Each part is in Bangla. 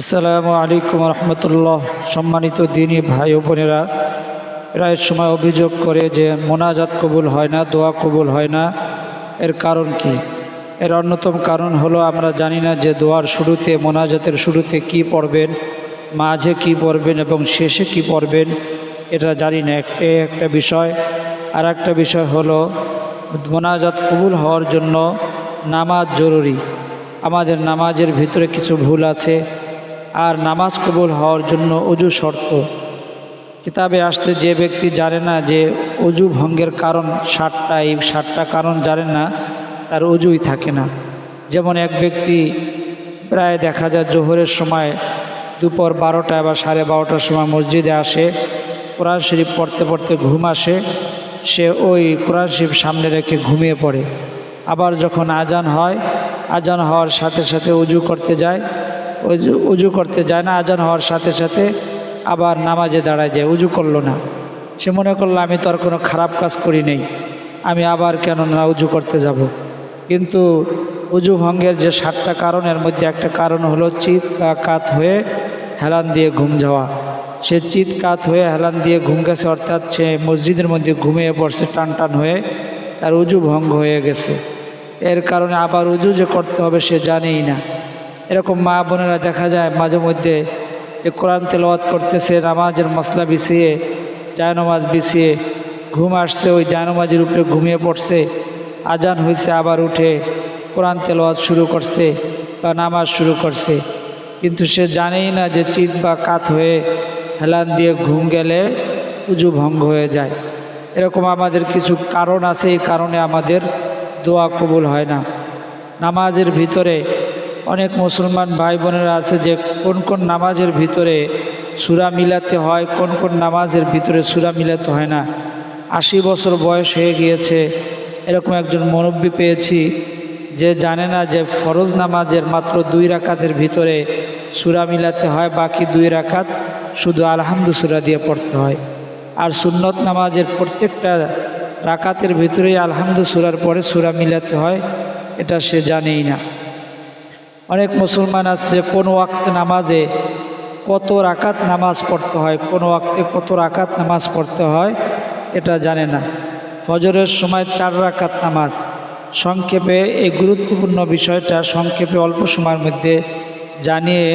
আসসালামু আলাইকুম রহমতুল্লাহ। সম্মানিত দিনী ভাই বোনেরা, প্রায় সময় অভিযোগ করে যে মোনাজাত কবুল হয় না, দোয়া কবুল হয় না। এর কারণ কি? এর অন্যতম কারণ হলো, আমরা জানি না যে দোয়ার শুরুতে, মোনাজাতের শুরুতে কি পড়বেন, মাঝে কি পড়বেন এবং শেষে কি পড়বেন, এটা জানি না। এ একটা বিষয়। আর একটা বিষয় হলো, মোনাজাত কবুল হওয়ার জন্য নামাজ জরুরি। আমাদের নামাজের ভিতরে কিছু ভুল আছে। আর নামাজ কবুল হওয়ার জন্য অজু শর্ত। কিতাবে আসছে যে ব্যক্তি জানে না যে অজু ভঙ্গের কারণ ষাটটা এই ষাটটা কারণ জানে না, তার অজুই থাকে না। যেমন এক ব্যক্তি প্রায় দেখা যায় জোহরের সময় দুপুর বারোটা বা সাড়ে বারোটার সময় মসজিদে আসে, কোরআন শরীফ পড়তে পড়তে ঘুম আসে, সে ওই কোরআন শরীফ সামনে রেখে ঘুমিয়ে পড়ে। আবার যখন আজান হয়, আজান হওয়ার সাথে সাথে উজু করতে যায় উজু করতে যায় না, আজান হওয়ার সাথে সাথে আবার নামাজে দাঁড়ায় যায় উজু করল না। সে মনে করল, আমি তো আর কোনো খারাপ কাজ করি নেই, আমি আবার কেন না উজু করতে যাব। কিন্তু উজু ভঙ্গের যে সাতটা কারণের মধ্যে একটা কারণ হলো চিত বা কাত হয়ে হেলান দিয়ে ঘুম যাওয়া। সে চিত কাত হয়ে হেলান দিয়ে ঘুম গেছে, অর্থাৎ সে মসজিদের মধ্যে ঘুমিয়ে পড়ছে, টান টান হয়ে তার উজু ভঙ্গ হয়ে গেছে। এর কারণে আবার উজু যে করতে হবে সে জানেই না। এরকম মা বোনেরা দেখা যায় মাঝে মধ্যে যে কোরআন তেলাওয়াত করতেছে, নামাজের মশলা বিছিয়ে জায়নমাজ বিছিয়ে, ঘুম আসছে, ওই জায়নমাজের উপরে ঘুমিয়ে পড়ছে, আজান হয়েছে আবার উঠে কোরআন তেলাওয়াত শুরু করছে বা নামাজ শুরু করছে। কিন্তু সে জানেই না যে চিত বা কাত হয়ে হেলান দিয়ে ঘুম গেলে উজু ভঙ্গ হয়ে যায়। এরকম আমাদের কিছু কারণ আছে, এই কারণে আমাদের দোয়া কবুল হয় না। নামাজের ভিতরে অনেক মুসলমান ভাই বোনেরা আছে যে কোন কোন নামাজের ভিতরে সুরা মিলাতে হয়, কোন কোন নামাজের ভিতরে সুরা মিলাতে হয় না। আশি বছর বয়স হয়ে গিয়েছে, এরকম একজন মুরব্বী পেয়েছি যে জানে না যে ফরজ নামাজের মাত্র দুই রাকাতের ভিতরে সুরা মিলাতে হয়, বাকি দুই রাকাত শুধু আলহামদু সুরা দিয়ে পড়তে হয়। আর সুন্নত নামাজের প্রত্যেকটা রাকাতের ভিতরেই আলহামদু সুরার পরে সুরা মিলাতে হয়, এটা সে জানেই না। অনেক মুসলমান আছে, কোন ওয়াক্ত নামাজে কত রাকাত নামাজ পড়তে হয়, কোন ওয়াক্তে কত রাকাত নামাজ পড়তে হয়, এটা জানে না। ফজরের সময় চার রাকাত নামাজ। সংক্ষেপে এই গুরুত্বপূর্ণ বিষয়টা সংক্ষেপে অল্প সময়ের মধ্যে জানিয়ে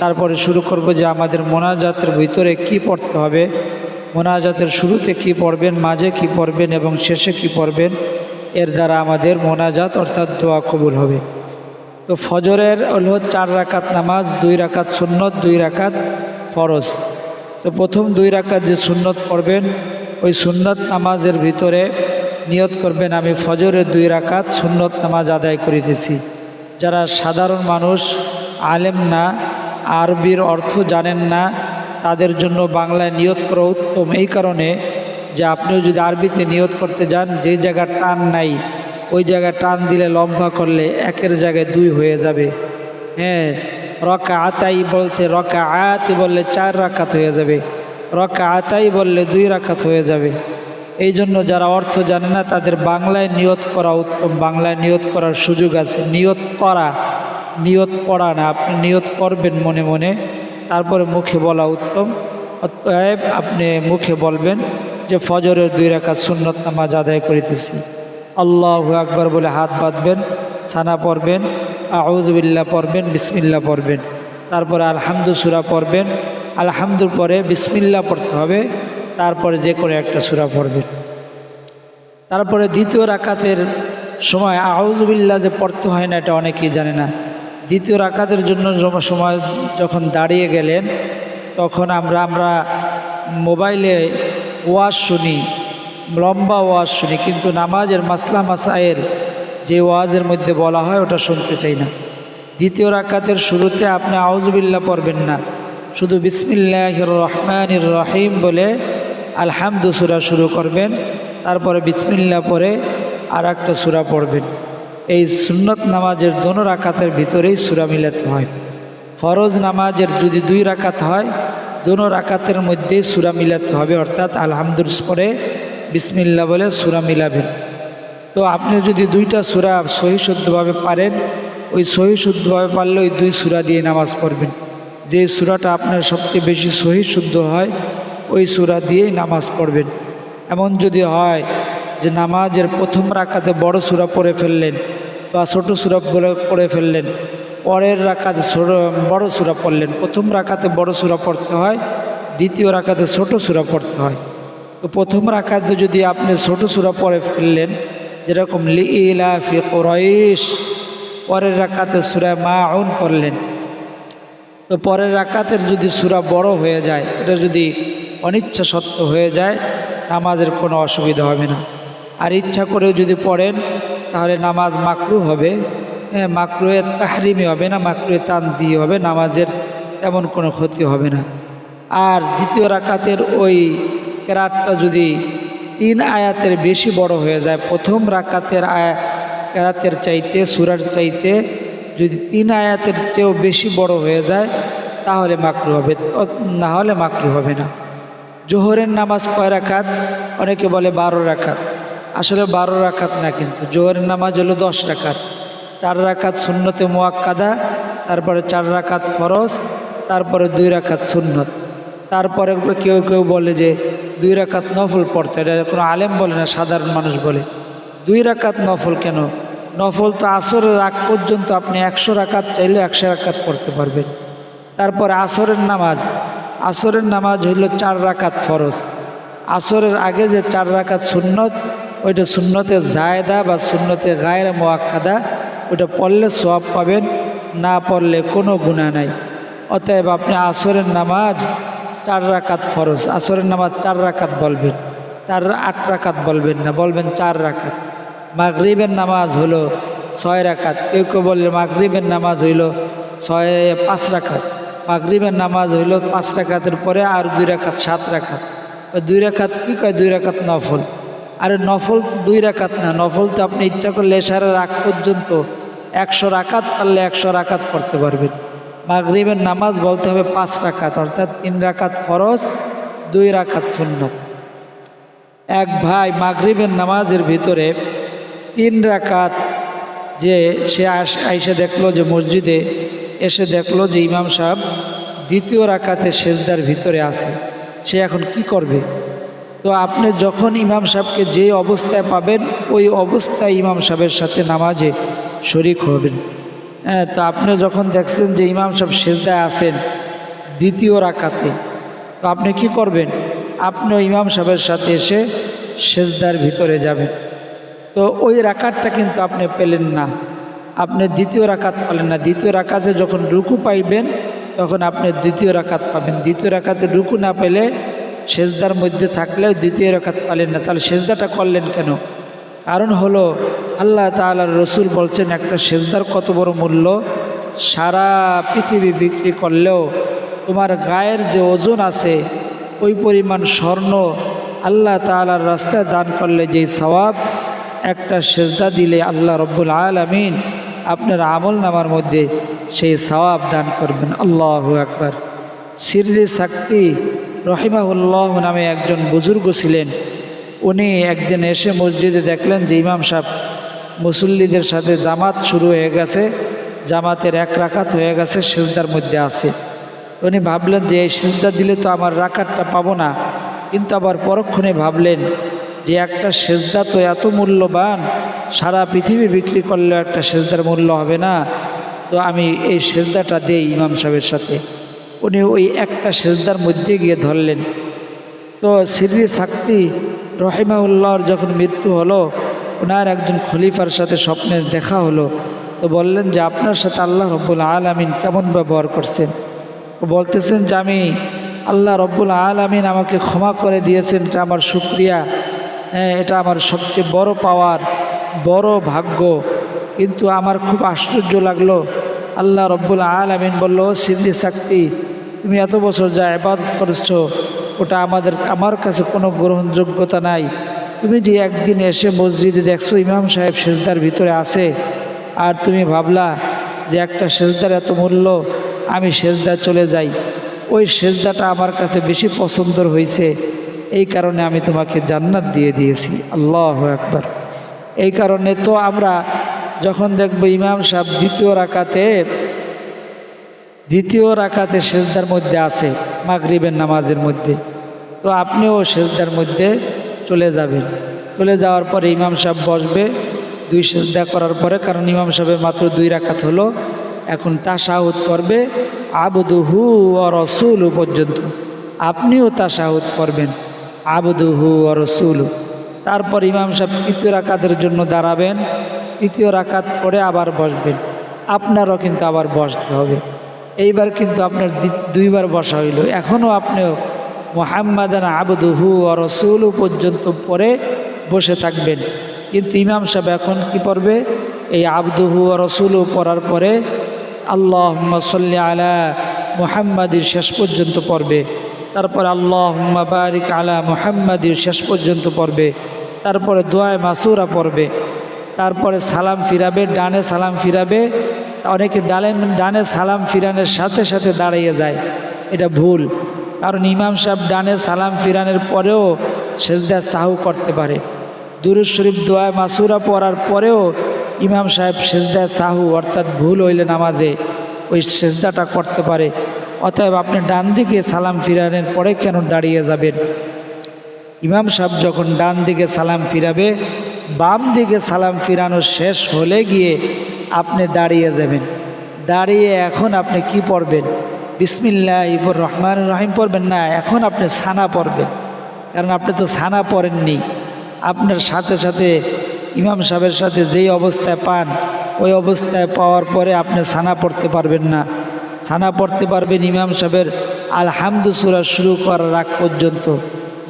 তারপরে শুরু করব যে আমাদের মোনাজাতের ভিতরে কি পড়তে হবে, মোনাজাতের শুরুতে কি পড়বেন, মাঝে কি পড়বেন এবং শেষে কি পড়বেন, এর দ্বারা আমাদের মোনাজাত অর্থাৎ দোয়া কবুল হবে। তো ফজরের হলো চার রাকাত নামাজ, দুই রাকাত সুন্নত, দুই রাকাত ফরজ। তো প্রথম দুই রাকাত যে সুন্নত পড়বেন, ওই সুন্নত নামাজের ভিতরে নিয়ত করবেন, আমি ফজরের দুই রাকাত সুন্নত নামাজ আদায় করিতেছি। যারা সাধারণ মানুষ, আলেম না, আরবির অর্থ জানেন না, তাদের জন্য বাংলায় নিয়ত করা উত্তম। এই কারণে যে আপনিও যদি আরবিতে নিয়ত করতে যান যেই জায়গা টান নাই ওই জায়গায় টান দিলে, লম্বা করলে একের জায়গায় দুই হয়ে যাবে। হ্যাঁ রকা আতাই বলতে রকা আয়াতি বললে চার রাখাত হয়ে যাবে। রকা আতাই বললে দুই রাকাত হয়ে যাবে। এই জন্য যারা অর্থ জানে না, তাদের বাংলায় নিয়ত করা উত্তম। বাংলায় নিয়ত করার সুযোগ আছে। নিয়ত করা, নিয়ত পড়া না। আপনি নিয়ত করবেন মনে মনে, তারপরে মুখে বলা উত্তম। অতএব আপনি মুখে বলবেন যে, ফজরের দুই রাকাত সুন্নত নামাজ আদায় করিতেছি। আল্লাহ আকবর বলে হাত বাঁধবেন, ছানা পড়বেন আউজবিল্লা পড়বেন বিসমিল্লা পড়বেন তারপরে আলহামদু সুরা পড়বেন, আলহামদুর পরে বিসমিল্লা পড়তে হবে, তারপরে যে কোনো একটা সুরা পড়বেন। তারপরে দ্বিতীয় রাকাতের সময় আউজবিল্লা যে পড়তে হয় না, এটা অনেকেই জানে না। দ্বিতীয় রাকাতের জন্য সময় যখন দাঁড়িয়ে গেলেন, তখন আমরা আমরা মোবাইলে ওয়াজ শুনি। লম্বা ওয়াজ শুনি, কিন্তু নামাজের মাসলা মাসায়ের যে ওয়াজের মধ্যে বলা হয় ওটা শুনতে চাই না। দ্বিতীয় রাকাতের শুরুতে আপনি আউজবিল্লা পড়বেন না। শুধু বিসমিল্লাহ রহমানির রহিম বলে আলহামদু সুরা শুরু করবেন, তারপরে বিসমিল্লা পরে আর একটা সুরা পড়বেন। এই সুন্নত নামাজের দোনো রাকাতের ভিতরেই সুরা মিলাতে হয়। ফরজ নামাজের যদি দুই রাকাত হয়, দোনো রাকাতের মধ্যেই সুরা মিলাতে হবে, অর্থাৎ আলহামদুর পরে বিসমিল্লা বলে সুরা মিলাবেন। তো আপনি যদি দুইটা সুরা সহি শুদ্ধভাবে পারেন, ওই সহি শুদ্ধভাবে পারলে ওই দুই সুরা দিয়ে নামাজ পড়বেন। যে সুরাটা আপনার সবচেয়ে বেশি সহি শুদ্ধ হয়, ওই সুরা দিয়েই নামাজ পড়বেন। এমন যদি হয় যে নামাজের প্রথম রাখাতে বড় সুরা পড়ে ফেললেন বা ছোট সুরা বলে পড়ে ফেললেন, পরের রাখাতে বড় সুরা পড়লেন, প্রথম রাখাতে বড় সুরা পড়তে হয়, দ্বিতীয় রাখাতে ছোট সুরা পড়তে হয়। তো প্রথম রাখাতে যদি আপনি ছোট সুরা পরে ফেললেন, যেরকম লি ইলাফি কোরাইশ, পরের রাখাতে সুরা মা আউন পড়লেন। তো পরের রাকাতের যদি সুরা বড় হয়ে যায়, এটা যদি অনিচ্ছা সত্য হয়ে যায়, নামাজের কোনো অসুবিধা হবে না। আর ইচ্ছা করেও যদি পড়েন, তাহলে নামাজ মাকরু হবে। হ্যাঁ মাকরুয়ে তাহরিমি হবে না মাকরুয়ে তানজি হবে, নামাজের তেমন কোনো ক্ষতি হবে না। আর দ্বিতীয় রাকাতের ওই কেরাতটা যদি তিন আয়াতের বেশি বড় হয়ে যায়, প্রথম রাকাতের আয়া, কেরাতের চাইতে, সুরার চাইতে যদি তিন আয়াতের চেয়েও বেশি বড় হয়ে যায়, তাহলে মাকরু হবে। না হলে মাকরু হবে না। জোহরের নামাজ কয় রাখাত অনেকে বলে বারো রাখাত আসলে বারো রাখাত না কিন্তু। জোহরের নামাজ হলো দশ রাখাত চার রাখাত শূন্যতে মোয়াক্কাদা, তারপরে চার রাখাত ফরজ, তারপরে দুই রাখাত সুন্নত। তারপরে কেউ কেউ বলে যে দুই রাখাত নফল পড়তে, এটা কোনো আলেম বলে না, সাধারণ মানুষ বলে। দুই রাকাত নফল কেন? নফল তো আসরের আগ পর্যন্ত আপনি একশো রাকাত চাইলে একশো রাকাত পড়তে পারবেন। তারপর আসরের নামাজ। আসরের নামাজ হইল চার রাকাত ফরজ। আসরের আগে যে চার রাকাত সুন্নত, ওইটা সুন্নতে জায়দা বা সুন্নতে গায়ের মোয়াক্কাদা, ওইটা পড়লে সব পাবেন, না পড়লে কোনো গুণা নাই। অতএব আপনি আসরের নামাজ চার রাকাত ফরজ। আসরের নামাজ চার রাকাত বলবেন। চার, আট রাকাত বলবেন না, বলবেন চার রাকাত। মাগরিবের নামাজ হলো ছয় রাকাত। কেউ কেউ বললে মাগরিবের নামাজ হইল ছয়, পাঁচ রাকাত। মাগরিবের নামাজ হইল পাঁচ রাকাতের পরে আর দুই রাকাত, সাত রাকাত। ওই দুই রাকাত কী কয়? দুই রাকাত নফল। আরে নফল তো দুই রাকাত না, নফল তো আপনি ইচ্ছা করলে এশারের আগ পর্যন্ত একশো রাকাত পারলে একশো রাকাত পড়তে পারবেন। মাগরিবের নামাজ বলতে হবে পাঁচ রাকাত, অর্থাৎ তিন রাকাত ফরজ, দুই রাকাত সুন্নত। এক ভাই মাগরিবের নামাজের ভিতরে তিন রাকাত যে সে আইসে দেখল যে মসজিদে, এসে দেখল যে ইমাম সাহেব দ্বিতীয় রাকাতে সেজদার ভিতরে আছে, সে এখন কি করবে? তো আপনি যখন ইমাম সাহেবকে যে অবস্থায় পাবেন, ওই অবস্থায় ইমাম সাহেবের সাথে নামাজে শরিক হবেন। হ্যাঁ তো আপনি যখন দেখছেন যে ইমাম সাহেব সেজদায় আছেন দ্বিতীয় রাকাতে, তো আপনি কি করবেন? আপনি ইমাম সাহেবের সাথে এসে সেজদার ভিতরে যাবেন। তো ওই রাকাতটা কিন্তু আপনি পেলেন না। আপনি দ্বিতীয় রাকাত পালেন না। দ্বিতীয় রাকাতে যখন রুকু পাইবেন, তখন আপনি দ্বিতীয় রাকাত পাবেন। দ্বিতীয় রাকাতে রুকু না পেলে সেজদার মধ্যে থাকলেও দ্বিতীয় রাকাত পালেন না। তাহলে সেজদাটা করলেন কেন? কারণ হলো আল্লাহ তালার রসুল বলছেন, একটা সেজদার কত বড় মূল্য? সারা পৃথিবী বিক্রি করলেও তোমার গায়ের যে ওজন আছে, ওই পরিমাণ স্বর্ণ আল্লাহ তালার রাস্তায় দান করলে যেই সওয়াব, একটা সেজদা দিলে আল্লাহ রব্বুল আলমিন আপনার আমল নামার মধ্যে সেই সওয়াব দান করবেন। আল্লাহ একবার সিররি শক্তি রহিমাহুল্লাহ নামে একজন বুজুর্গ ছিলেন উনি একদিন এসে মসজিদে দেখলেন যে ইমাম সাহেব মুসল্লিদের সাথে জামাত শুরু হয়ে গেছে, জামাতের এক রাখাত হয়ে গেছে, সেজদার মধ্যে আছে। উনি ভাবলেন যে এই সেজদা দিলে তো আমার রাখাতটা পাবো না। কিন্তু আবার পরক্ষণে ভাবলেন যে একটা সেজদা তো এত মূল্যবান, সারা পৃথিবী বিক্রি করলেও একটা সেজদার মূল্য হবে না। তো আমি এই সেজদাটা দেই ইমাম সাহেবের সাথে। উনি ওই একটা সেজদার মধ্যে গিয়ে ধরলেন। তো সিরি সাক্তি রহিমাউল্লাহর যখন মৃত্যু হলো, ওনার একজন খলিফার সাথে স্বপ্নে দেখা হলো। তো বললেন যে, আপনার সাথে আল্লাহ রব্বুল আলমিন কেমন ব্যবহার করছেন? ও বলতেছেন যে, আমি আল্লাহ রব্বুল আলমিন আমাকে ক্ষমা করে দিয়েছেন, এটা আমার সুক্রিয়া হ্যাঁ এটা আমার সবচেয়ে বড় পাওয়ার, বড় ভাগ্য। কিন্তু আমার খুব আশ্চর্য লাগল। আল্লাহ রব্বুল আলমিন বলল সিদ্ধি শক্তি তুমি এত বছর যা এবাদ করেছ ওটা আমাদের, আমার কাছে কোনো গ্রহণযোগ্যতা নাই। তুমি যে একদিন এসে মসজিদে দেখছ, ইমাম সাহেব সেজদার ভিতরে আছে। আর তুমি ভাবলা যে একটা সেজদার এত মূল্য, আমি সেজদা চলে যাই। ওই সেজদাটা আমার কাছে বেশি পছন্দর হয়েছে। এই কারণে আমি তোমাকে জান্নাত দিয়ে দিয়েছি। আল্লাহ একবার এই কারণে তো আমরা যখন দেখব ইমাম সাহেব দ্বিতীয় রাকাতে দ্বিতীয় রাকাতে সেজদার মধ্যে আছে, মাগরিবের নামাজের মধ্যে। তো আপনিও সেজদার মধ্যে চলে যাবেন। চলে যাওয়ার পরে ইমাম সাহেব বসবে। দুই সেজদা করার পরে, কারণ ইমাম সাহেবের মাত্র দুই রাকাত হলো। এখন তা তাসাহুদ করবে আবদুহু ও রসুল পর্যন্ত। আপনিও তা তাসাহুদ করবেন আবদুহু ও রসুল। তারপর ইমাম সাহেব তৃতীয় রাকাতের জন্য দাঁড়াবেন। তৃতীয় রাকাত পরে আবার বসবেন। আপনারও কিন্তু আবার বসতে হবে। এইবার কিন্তু আপনার দুইবার বসা হইল। এখনও আপনিও মোহাম্মদান আবদুহু ও রসুল পর্যন্ত পরে বসে থাকবেন। কিন্তু ইমাম সাহেব এখন কি পড়বে? এই আবদুহু ও রসুল পড়ার পরে আল্লাহ সাল্লি আলা মুহাম্মাদির শেষ পর্যন্ত পড়বে। তারপরে আল্লাহ বারিক আলা মুহাম্মাদির শেষ পর্যন্ত পড়বে। তারপরে দোয়ায় মাসুরা পড়বে। তারপরে সালাম ফিরাবে, ডানে সালাম ফিরাবে। অনেকে ডালে ডানে সালাম ফিরানোর সাথে সাথে দাঁড়িয়ে যায়। এটা ভুল। কারণ ইমাম সাহেব ডানে সালাম ফিরানোর পরেও সেজদা সাহু করতে পারে। দুরুজ শরীফ দোয়ায় মাসুরা পড়ার পরেও ইমাম সাহেব সেজদা সাহু অর্থাৎ ভুল হইলে নামাজে ওই সেজদাটা করতে পারে। অতএব আপনি ডান দিকে সালাম ফিরানোর পরে কেন দাঁড়িয়ে যাবেন? ইমাম সাহেব যখন ডান দিকে সালাম ফিরাবে, বাম দিকে সালাম ফিরানো শেষ হলে গিয়ে আপনি দাঁড়িয়ে যাবেন। দাঁড়িয়ে এখন আপনি কি পড়বেন? বিসমিল্লাহ ইবর রহমান রহিম পড়বেন না, এখন আপনি সানা পড়বেন। কারণ আপনি তো সানা পড়েননি। আপনার সাথে সাথে ইমাম সাহেবের সাথে যেই অবস্থায় পান, ওই অবস্থায় পাওয়ার পরে আপনি সানা পড়তে পারবেন না। সানা পড়তে পারবেন ইমাম সাহেবের আলহামদুসুরা শুরু করার আগ পর্যন্ত।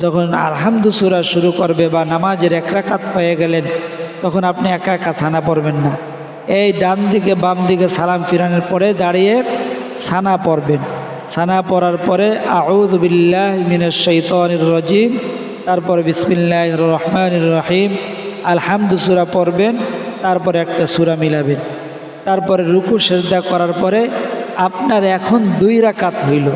যখন আলহামদুসুরা শুরু করবে বা নামাজের এক রাকাত পেয়ে গেলেন, তখন আপনি একা একা সানা পড়বেন না। এই ডান দিকে বাম দিকে সালাম ফিরানোর পরে দাঁড়িয়ে সানা পড়বেন। সানা পড়ার পরে আউদুবিল্লাহ মিনের শৈতনির রজিম, তারপরে বিসমিল্লাহ রহমান রহিম, আলহামদু সুরা পড়বেন, তারপরে একটা সুরা মিলাবেন। তারপরে রুকু, সেজদা করার পরে আপনার এখন দুই রাকাত হইল।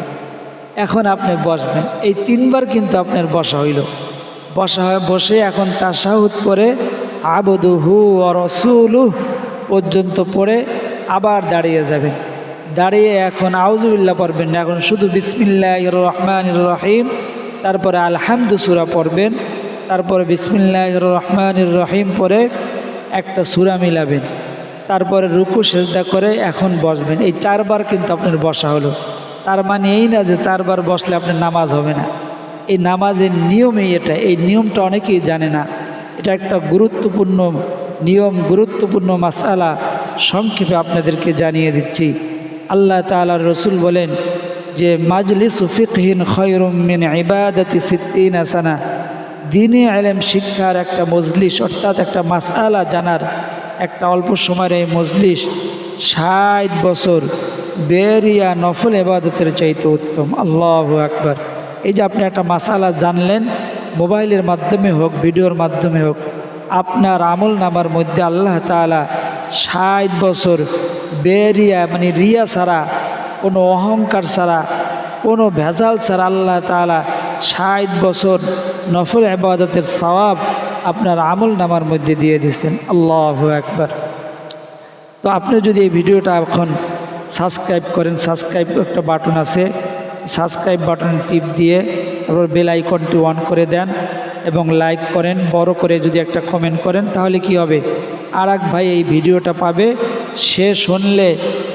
এখন আপনি বসবেন। এই তিনবার কিন্তু আপনার বসা হইল। বসা হয়ে বসে এখন তাসাহুদ করে আবদুহু ও রসুলু পর্যন্ত পড়ে আবার দাঁড়িয়ে যাবেন। দাঁড়িয়ে এখন আউজুবিল্লাহ পড়বেন না। এখন শুধু বিসমিল্লাহ রহমান রহিম, তারপরে আলহামদু সুরা পড়বেন, তারপরে বিসমিল্লাহ রহমান রহিম পরে একটা সুরা মিলাবেন, তারপরে রুকু, সেজদা করে এখন বসবেন। এই চারবার কিন্তু আপনার বসা হলো। তার মানে এই না যে চারবার বসলে আপনার নামাজ হবে না। এই নামাজের নিয়মই এটা। এই নিয়মটা অনেকেই জানে না। এটা একটা গুরুত্বপূর্ণ নিয়ম, গুরুত্বপূর্ণ মাসালা সংক্ষেপে আপনাদেরকে জানিয়ে দিচ্ছি। আল্লাহ তাআলা রসুল বলেন যে, মাজলিস ফিকহীন খয়রুম মিন ইবাদতি সিদ্দিন আসানা দিনে আলেম শিক্ষার একটা মজলিস, অর্থাৎ একটা মাসালা জানার একটা অল্প সময়ের এই মজলিস ষাট বছর বেরিয়া নফল এবাদতের চাইতে উত্তম। আল্লাহ আকবার। এই যে আপনি একটা মাসালা জানলেন, মোবাইলের মাধ্যমে হোক, ভিডিওর মাধ্যমে হোক, আপনার আমল নামার মধ্যে আল্লাহ তাআলা ষাট বছর বেরিয়া মানে রিয়া ছাড়া, কোনো অহংকার ছাড়া, কোনো ভেজাল ছাড়া আল্লাহ তাআলা ষাট বছর নফল আবাদতের সওয়াব আপনার আমল নামার মধ্যে দিয়ে দিচ্ছেন আল্লাহ একবার তো আপনি যদি এই ভিডিওটা এখন সাবস্ক্রাইব করেন, সাবস্ক্রাইব একটা বাটন আছে, সাবস্ক্রাইব বাটন টিপ দিয়ে তারপর বেল আইকনটি অন করে দেন এবং লাইক করেন, বড় করে যদি একটা কমেন্ট করেন, তাহলে কি হবে? আর ভাই এই ভিডিওটা পাবে, সে শুনলে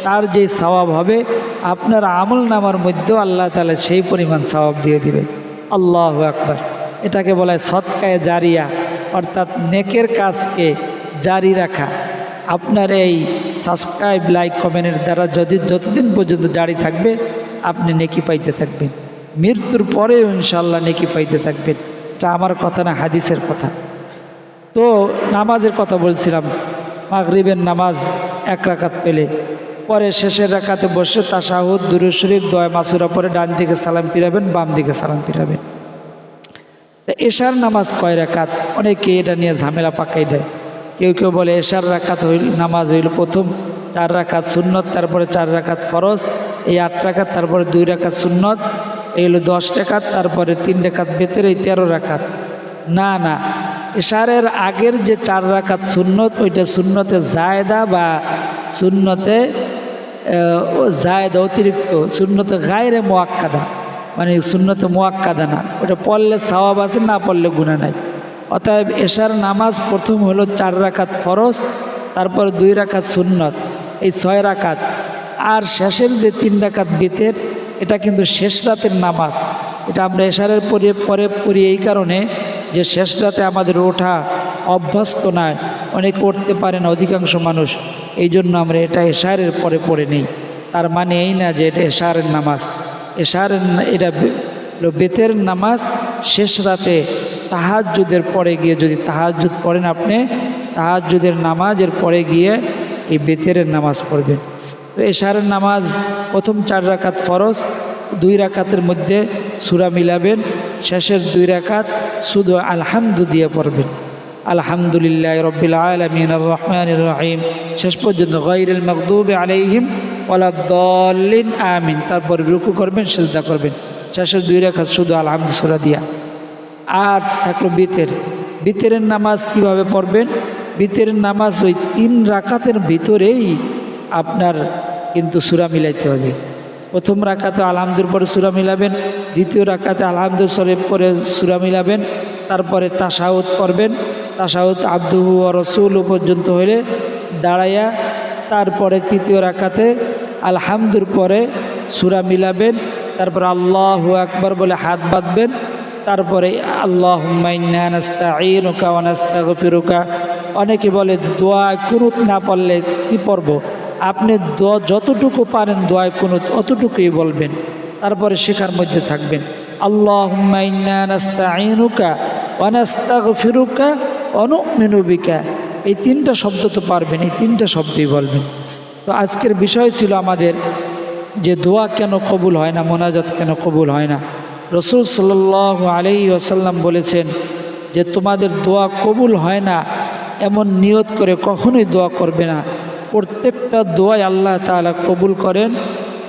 তার যে সওয়াব হবে, আপনার আমল নামার মধ্যেও আল্লাহ তালা সেই পরিমাণ সওয়াব দিয়ে দিবে আল্লাহ আকবার। এটাকে বলা হয় সৎকায় জারিয়া, অর্থাৎ নেকের কাজকে জারি রাখা। আপনার এই সাবস্ক্রাইব লাইক কমেন্টের দ্বারা যদি যতদিন পর্যন্ত জারি থাকবে, আপনি নেকি পাইতে থাকবেন। মৃত্যুর পরেও ইনশাল্লাহ নেকি পাইতে থাকবেন। এটা আমার কথা না, হাদিসের কথা। তো নামাজের কথা বলছিলাম, মাগরিবের নামাজ এক রাকাত পেলে। পরে শেষের রাকাতে বসে তাসাহুদ দুরুদ শরীফ, দয় মাসুরা পরে ডান দিকে সালাম ফিরাবেন, বাম দিকে সালাম ফিরাবেন। এশার নামাজ কয় রাকাত? অনেকে এটা নিয়ে ঝামেলা পাকাই দেয়। কেউ কেউ বলে এশার রাকাত হইল, নামাজ হইল প্রথম, চার রাকাত সুন্নত, তারপরে চার রাকাত ফরজ, এই আট রাকাত, তারপরে দুই রাকাত সুন্নত, এই হলো দশ রাকাত, তারপরে তিন রাকাত বেতের এই তেরো রাকাত। না না এশারের আগের যে চার রাখাত সুন্নত, ওইটা সুন্নতে জায়দা বা সুন্নতে জায়দ অতিরিক্ত, সুন্নত গায়রে মোয়াক্কাদা। মানে সুন্নত মোয়াক্কাদা না। ওটা পড়লে সওয়াব আছে, না পড়লে গুণা নাই। অতএব এশার নামাজ প্রথম হলো চার রাখাত ফরজ, তারপর দুই রাখাত সুন্নত, এই ছয় রাখাত আর শেষের যে তিন রাকাত বেতের, এটা কিন্তু শেষ রাতের নামাজ। এটা আমরা এশারের পরে পরে পড়ি এই কারণে যে শেষ রাতে আমাদের ওঠা অভ্যস্ত নয়, অনেক উঠতে পারে না অধিকাংশ মানুষ। এই জন্য আমরা এটা এশারের পরে পড়ে নেই। তার মানে এই না যে এটা এশারের নামাজ। এশারের এটা বেতের নামাজ শেষ রাতে তাহাজ্জুদের পরে গিয়ে যদি তাহাজ্জুদ পড়েন আপনি, তাহাজ্জুদের নামাজের পরে গিয়ে এই বেতেরের নামাজ পড়বেন। তো এশারের নামাজ প্রথম চার রাকাত ফরজ, দুই রাকাতের মধ্যে সুরা মিলাবেন। শেষের দুই রাকাত শুধু আলহামদু দিয়ে পড়বেন। আলহামদুলিল্লাহ রবিল আলমিন রহমান রহিম। শেষ পর্যন্ত গৈরুল মকদুব আলাইহিম ওলাদ্দলিন আমিন। তারপর রুকু করবেন, সেজদা করবেন। শেষের দুই রেখা শুধু আলহামদু সুরা দিয়া। আর থাকল বিতের। বিতেরের নামাজ কীভাবে পড়বেন? বিতেরের নামাজ ওই তিন রাকাতের ভিতরেই আপনার কিন্তু সুরা মিলাইতে হবে। প্রথম রাকাতে আলহামদুর পরে সুরা মিলাবেন, দ্বিতীয় রাকাতে আলহামদুর শরীফ পরে সুরা মিলাবেন, তারপরে তাসাউদ করবেন তাসাউদ আব্দুহু ও রসুল পর্যন্ত হলে দাঁড়াইয়া তারপরে তৃতীয় রাকাতে আলহামদুর পরে সুরা মিলাবেন, তারপর আল্লাহ আকবর বলে হাত বাঁধবেন, তারপরে আল্লাহ ফিরুকা অনেকে বলে দোয়া কুনুত না পড়লে কি পড়ব? আপনি দোয়া যতটুকু পারেন দোয়ায় কোনো অতটুকুই বলবেন। তারপরে শেখার মধ্যে থাকবেন। আল্লাহ নাস্তাইনুকা অনুমিনুবিকা এই তিনটা শব্দ তো পারবেন, এই তিনটা শব্দই বলবেন। তো আজকের বিষয় ছিল আমাদের যে দোয়া কেন কবুল হয় না, মোনাজাত কেন কবুল হয় না। রসুল সাল আলাই আসাল্লাম বলেছেন যে তোমাদের দোয়া কবুল হয় না, এমন নিয়ত করে কখনোই দোয়া করবে না। প্রত্যেকটা দোয়াই আল্লাহ তাআলা কবুল করেন,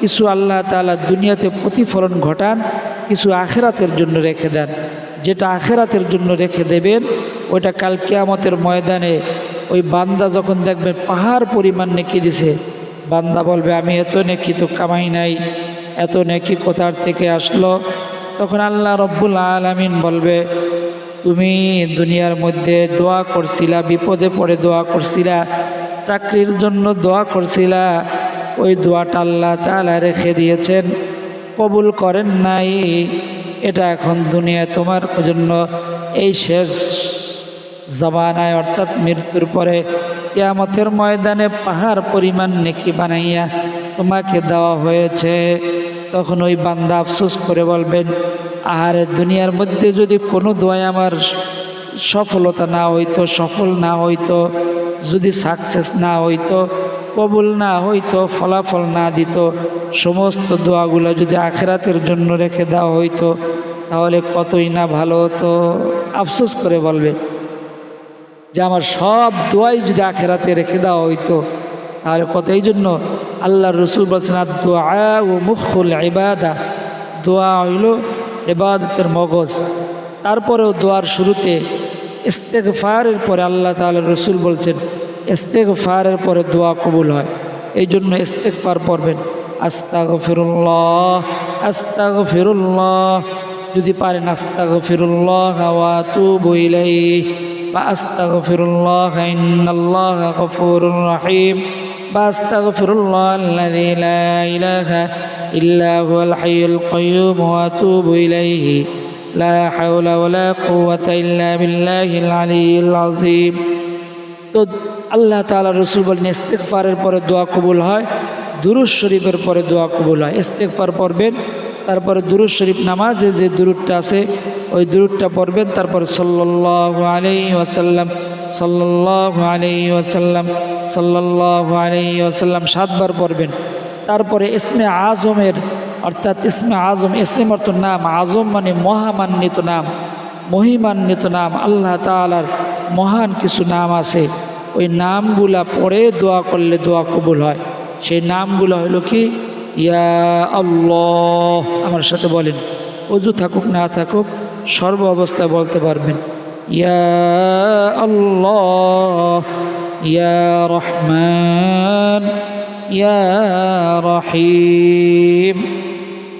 কিছু আল্লাহ তাআলা দুনিয়াতে প্রতিফলন ঘটান, কিছু আখেরাতের জন্য রেখে দেন। যেটা আখেরাতের জন্য রেখে দেবেন, ওইটা কাল কিয়ামতের ময়দানে ওই বান্দা যখন দেখবেন পাহাড় পরিমাণ নেকি দিছে, বান্দা বলবে, আমি এত নেকি তো কামাই নাই, এত নেকি কোথার থেকে আসলো? তখন আল্লাহ রব্বুল আলমিন বলবে, তুমি দুনিয়ার মধ্যে দোয়া করছিলা, বিপদে পড়ে দোয়া করছিলা চাকরির জন্য দোয়া করছিলা, ওই দোয়াটা আল্লাহ তালা রেখে দিয়েছেন। কবুল করেন নাই, এটা এখন দুনিয়া তোমার জন্য। এই শেষ জমানায় অর্থাৎ মৃত্যুর পরে কিয়ামতের ময়দানে পাহাড় পরিমাণ নেকি বানাইয়া তোমাকে দেওয়া হয়েছে। তখন ওই বান্দা আফসোস করে বলবেন, আহারে, দুনিয়ার মধ্যে যদি কোনো দোয়ায় আমার সফলতা না হইতো, সফল না হইতো যদি সাকসেস না হইতো, কবুল না হইতো, ফলাফল না দিত, সমস্ত দোয়াগুলো যদি আখেরাতের জন্য রেখে দেওয়া হইতো, তাহলে কতই না ভালো হতো? আফসোস করে বলবে যে আমার সব দোয়াই যদি আখেরাতে রেখে দেওয়া হইতো, তাহলে কত এই জন্য? আল্লাহ রসুল বলছেন দোয়া ও মুখুল ইবাদা। দোয়া হইল ইবাদতের মগজ। তারপরেও দোয়ার শুরুতে ইস্তেকফারের পরে আল্লাহ তাল রসুল বলছেন ইস্তেকফারের পরে দোয়া কবুল হয়। এই জন্য ইস্তেকফার পড়বেন। আস্তাগ ফিরুল্লাহ আস্তাগ ফিরুল্লাহ যদি পারেন আস্তাগ ফিরুল্লাহ হাওয়া তু বইলাই বা আস্তাগ ফিরুল্লাহ ইন্নাল্লাহ গফুরুর রহিম। বা আস্তাগ ফিরুল্লাহ আল্লাযী লা ইলাহা ইল্লা হুয়াল হাইয়ুল কাইয়্যুম ওয়া আতুবু ইলাইহি। لا حول ولا قوة إلا بالله العلي العظيم তো আল্লাহ তালা রসুল বলেন ইস্তেকফারের পরে দোয়া কবুল হয় দুরুজ শরীফের পরে দোয়া কবুল হয়। ইস্তেকফার পড়বেন, তারপরে দুরুজ শরীফ নামাজে যে দুরুদটা আছে, ওই দুরুদটা পড়বেন, তারপরে সাল্লাহ আলি ওয়াসাল্লাম সাল্লাহ আলি ওয়াসাল্লাম সাল্লাহ আলি ওয়াসাল্লাম সাতবার পড়বেন। তারপরে ইসমে আজমের অর্থাৎ ইসমে আজম ইসিম অর্থ নাম, আজম মানে মহামান্বিত নাম, মহিমান্বিত নাম, আল্লাহ তালার মহান কিছু নাম আছে। ওই নামগুলা পরে দোয়া করলে দোয়া কবুল হয়। সেই নামগুলো হলো কি? ইয়া আল্লাহ। আমার সাথে বলেন, অজু থাকুক না থাকুক, সর্ব অবস্থায় বলতে পারবেন, ইয়া আল্লাহ, ইয়া রহমান, ইয়া রহিম।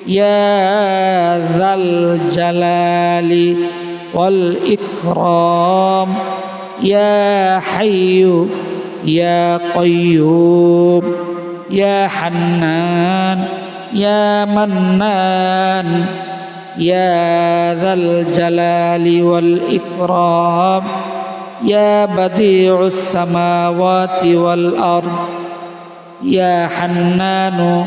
يا ذا الجلال والإكرام يا حي يا قيوم يا حنان يا منان يا ذا الجلال والإكرام يا بديع السماوات والأرض يا حنان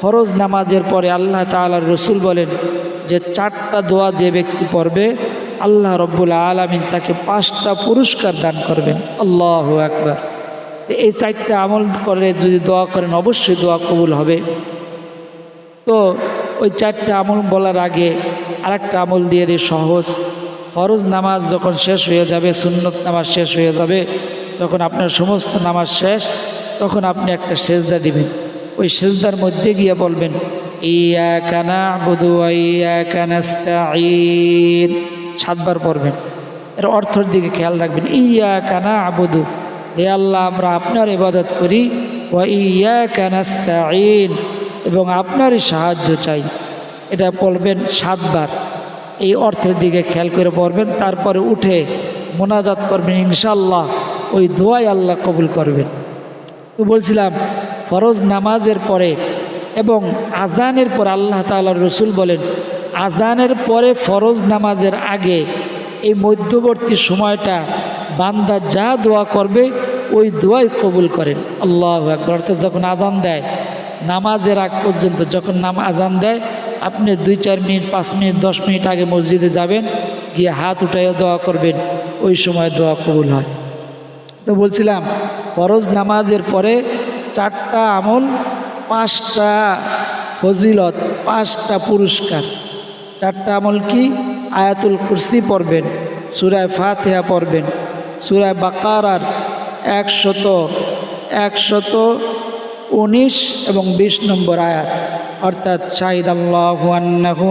ফরজ নামাজের পরে আল্লাহ তাআলার রসুল বলেন যে চারটা দোয়া যে ব্যক্তি পড়বে, আল্লাহ রব্বুল আলমিন তাকে পাঁচটা পুরস্কার দান করবেন। আল্লাহ একবার এই চারটা আমল করে যদি দোয়া করেন, অবশ্যই দোয়া কবুল হবে। তো ওই চারটা আমল বলার আগে আরেকটা আমল দিয়ে দিই, সহজ। ফরজ নামাজ যখন শেষ হয়ে যাবে, সুন্নত নামাজ শেষ হয়ে যাবে, যখন আপনার সমস্ত নামাজ শেষ, তখন আপনি একটা সেজদা দিবেন। ওই সেজদার মধ্যে গিয়ে বলবেন সাতবার পড়বেন। এর অর্থের দিকে খেয়াল রাখবেন ইয়া কানা আবুদু হে আল্লাহ, আমরা আপনার ইবাদত করি ও ইয়া কানাস্তাইন এবং আপনারই সাহায্য চাই। এটা বলবেন সাতবার। এই অর্থের দিকে খেয়াল করে পড়বেন, তারপরে উঠে মোনাজাত করবেন ইনশাল্লাহ ওই দোয়াই আল্লাহ কবুল করবেন। তো বলছিলাম ফরজ নামাজের পরে এবং আজানের পর আল্লাহ তাআলার রসুল বলেন, আজানের পরে ফরজ নামাজের আগে এই মধ্যবর্তী সময়টা বান্দা যা দোয়া করবে, ওই দোয়াই কবুল করেন। আল্লাহ একবার অর্থাৎ যখন আজান দেয়, নামাজের আগ পর্যন্ত যখন নাম আজান দেয়, আপনি দুই, চার মিনিট, পাঁচ মিনিট, দশ মিনিট আগে মসজিদে যাবেন, গিয়ে হাত উঠাইয়ে দোয়া করবেন, ওই সময় দোয়া কবুল হয়। তো বলছিলাম, ফরজ নামাজের পরে চারটা আমল, পাঁচটা ফজিলত, পাঁচটা পুরস্কার। চারটা আমল কি? আয়াতুল কুরসি পড়বেন, সুরায় ফাতেহা পড়বেন, সুরায় বাকারার একশত একশত উনিশ এবং বিশ নম্বর আয়াত। অর্থাৎ শাহিদ আল্লাহ আন্নাহু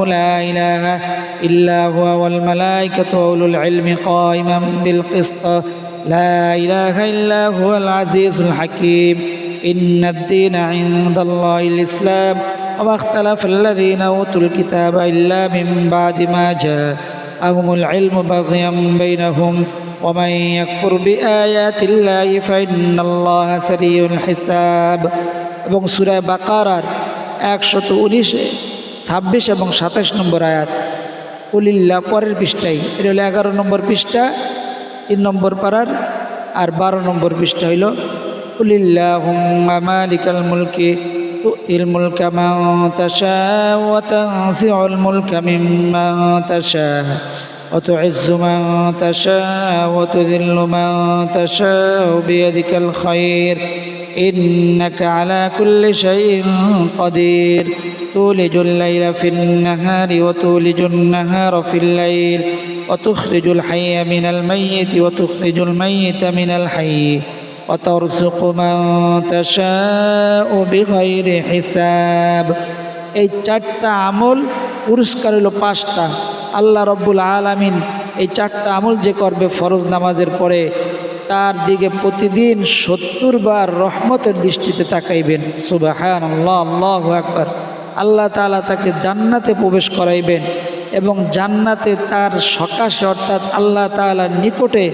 লা ইলাহা ইল্লা হুয়া ওয়াল মালাইকাতু ওয়া উলুল ইলমি কাইমান বিল কিসত لا إله إلا هو العزيز الحكيم إن الدين عند الله الإسلام وما اختلف الذين أوتوا الكتاب إلا من بعد ما جاءهم العلم بغيا بينهم ومن يكفر بآيات الله فإن الله سريع الحساب এবং সুরায় বাকারার একশত উনিশে ছাব্বিশ এবং সাতাশ নম্বর আয়াত উলিল্লা পরের পৃষ্ঠায় এটা হলো এগারো নম্বর পৃষ্ঠা তিন নম্বর পাড়ার আর বারো নম্বর পৃষ্ঠা হইল قل اللهم مالك الملك تؤتي الملك من تشاء وتنزع الملك ممن تشاء وتعز من تشاء وتذل من تشاء بيدك الخير إنك على كل شيء قدير. تولج الليل في النهار وتولج النهار في الليل وتخرج الحي من الميت وتخرج الميت من الحي. وترزق من تشاء بغير حساب এই চারটা আমল পুরস্কার হলো পাঁচটা আল্লাহ রব্বুল আলামিন এই চারটা আমল যে করবে ফরজ নামাজের পরে তার দিকে প্রতিদিন সত্তর বার রহমতের দৃষ্টিতে তাকাইবেন সুবাহান আল্লাহ আল্লাহ আকবার আল্লাহ তাআলা তাকে জান্নাতে প্রবেশ করাইবেন এবং জান্নাতে তার সকাশে অর্থাৎ আল্লাহ তাআলার নিকটে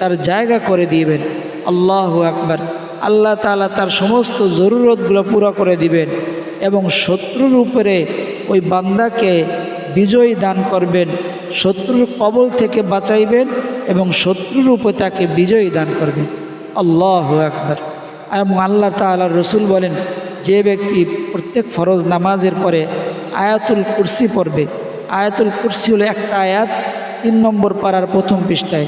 তার জায়গা করে দিবেন আল্লাহ আকবার। আল্লাহ তাআলা তার সমস্ত জরুরতগুলো পুরো করে দিবেন এবং শত্রুর উপরে ওই বান্দাকে বিজয় দান করবেন, শত্রুর কবল থেকে বাঁচাইবেন এবং শত্রুর উপরে তাকে বিজয়ী দান করবেন। আল্লাহ আকবার। এবং আল্লাহ তাআলা রসুল বলেন, যে ব্যক্তি প্রত্যেক ফরজ নামাজের পরে আয়াতুল কুরসি পড়বে, আয়াতুল কুরসি হলো একটা আয়াত তিন নম্বর পাড়ার প্রথম পৃষ্ঠায়।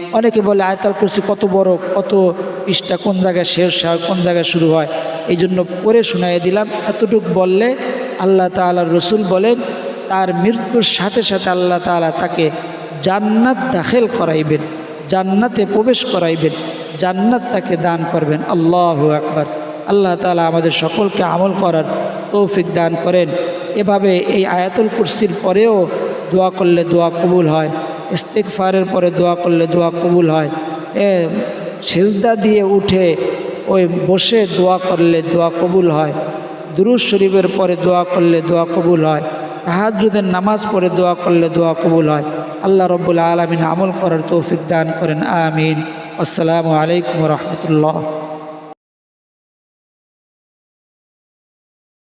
অনেকে বলে, আয়তাল কুরসি কত বড়, কত পৃষ্ঠা, কোন জায়গায় শেষ হয়, কোন জায়গায় শুরু হয়? এই জন্য পরে শোনাই দিলাম। এতটুক বললে আল্লাহ তাআলার রসুল বলেন, তার মৃত্যুর সাথে সাথে আল্লাহ তাআলা তাকে জান্নাত দাখিল করাইবেন, জান্নাতে প্রবেশ করাইবেন, জান্নাত তাকে দান করবেন। আল্লাহ আকবার। আল্লাহ তাআলা আমাদের সকলকে আমল করার তৌফিক দান করেন। এভাবে এই আয়াতুল কুরসির পরেও দোয়া করলে দোয়া কবুল হয়। ইস্তেকফারের পরে দোয়া করলে দোয়া কবুল হয়। এ, সেজদা দিয়ে উঠে ওই বসে দোয়া করলে দোয়া কবুল হয়। দুরুজ শরীফের পরে দোয়া করলে দোয়া কবুল হয়। তাহাজুদের নামাজ পড়ে দোয়া করলে দোয়া কবুল হয়। আল্লাহ রব্বুল আলমিন আমল করার তৌফিক দান করেন, আমিন। আসসালামু আলাইকুম রহমতুল্লাহ।